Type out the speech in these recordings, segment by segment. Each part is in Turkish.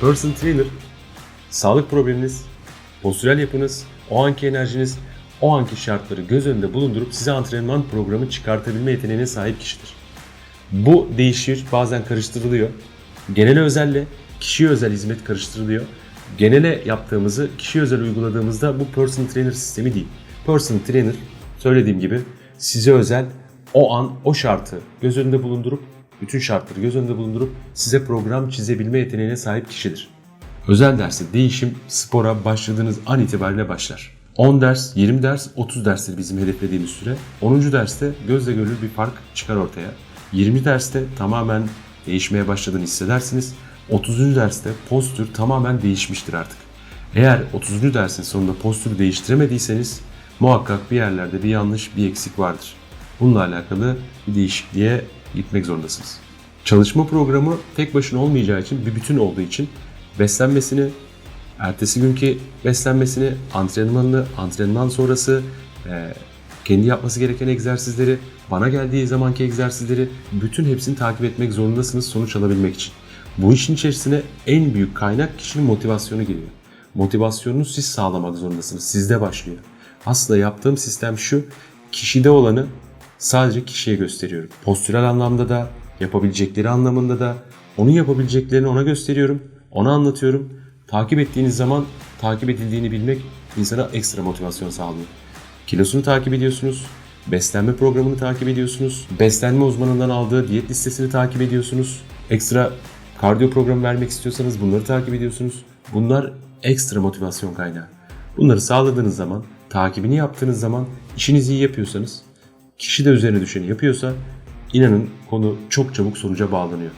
Person trainer, sağlık probleminiz, postürel yapınız, o anki enerjiniz, o anki şartları göz önünde bulundurup size antrenman programı çıkartabilme yeteneğine sahip kişidir. Bu değişir, bazen karıştırılıyor. Genele özelle kişiye özel hizmet karıştırılıyor. Genele yaptığımızı kişiye özel uyguladığımızda bu personal trainer sistemi değil. Personal trainer söylediğim gibi size özel o an o şartı göz önünde bulundurup bütün şartları göz önünde bulundurup size program çizebilme yeteneğine sahip kişidir. Özel dersi değişim spora başladığınız an itibariyle başlar. 10 ders, 20 ders, 30 derstir bizim hedeflediğimiz süre. 10. derste gözle görülür bir fark çıkar ortaya. 20 derste tamamen değişmeye başladığını hissedersiniz. 30. derste postür tamamen değişmiştir artık. Eğer 30. dersin sonunda postürü değiştiremediyseniz muhakkak bir yerlerde bir yanlış, bir eksik vardır. Bununla alakalı bir değişikliğe gitmek zorundasınız. Çalışma programı tek başına olmayacağı için bir bütün olduğu için beslenmesini, ertesi günkü beslenmesini, antrenmanını, antrenman sonrası e, kendi yapması gereken egzersizleri, bana geldiği zamanki egzersizleri bütün hepsini takip etmek zorundasınız sonuç alabilmek için. Bu işin içerisine en büyük kaynak kişinin motivasyonu giriyor. Motivasyonunu siz sağlamak zorundasınız. Sizde başlıyor. Aslında yaptığım sistem şu. Kişide olanı sadece kişiye gösteriyorum. Postürel anlamda da, yapabilecekleri anlamında da onun yapabileceklerini ona gösteriyorum. Ona anlatıyorum. Takip ettiğiniz zaman takip edildiğini bilmek insana ekstra motivasyon sağlıyor. Kilosunu takip ediyorsunuz. Beslenme programını takip ediyorsunuz. Beslenme uzmanından aldığı diyet listesini takip ediyorsunuz. Ekstra kardiyo programı vermek istiyorsanız bunları takip ediyorsunuz. Bunlar ekstra motivasyon kaynağı. Bunları sağladığınız zaman, takibini yaptığınız zaman, işinizi iyi yapıyorsanız, kişi de üzerine düşeni yapıyorsa inanın konu çok çabuk sonuca bağlanıyor.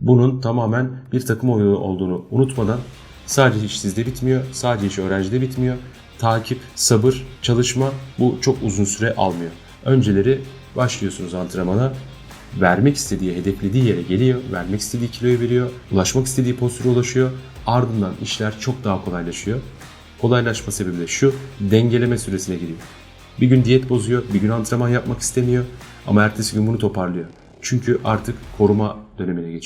Bunun tamamen bir takım oyunu olduğunu unutmadan sadece iş sizde bitmiyor, sadece iş öğrencide bitmiyor. Takip, sabır, çalışma bu çok uzun süre almıyor. Önceleri başlıyorsunuz antrenmana, vermek istediği, hedeflediği yere geliyor, vermek istediği kiloyu veriyor, ulaşmak istediği postüre ulaşıyor. Ardından işler çok daha kolaylaşıyor. Kolaylaşma sebebi de şu, dengeleme süresine giriyor. Bir gün diyet bozuyor, bir gün antrenman yapmak istemiyor ama ertesi gün bunu toparlıyor. Çünkü artık koruma dönemine geçiyor.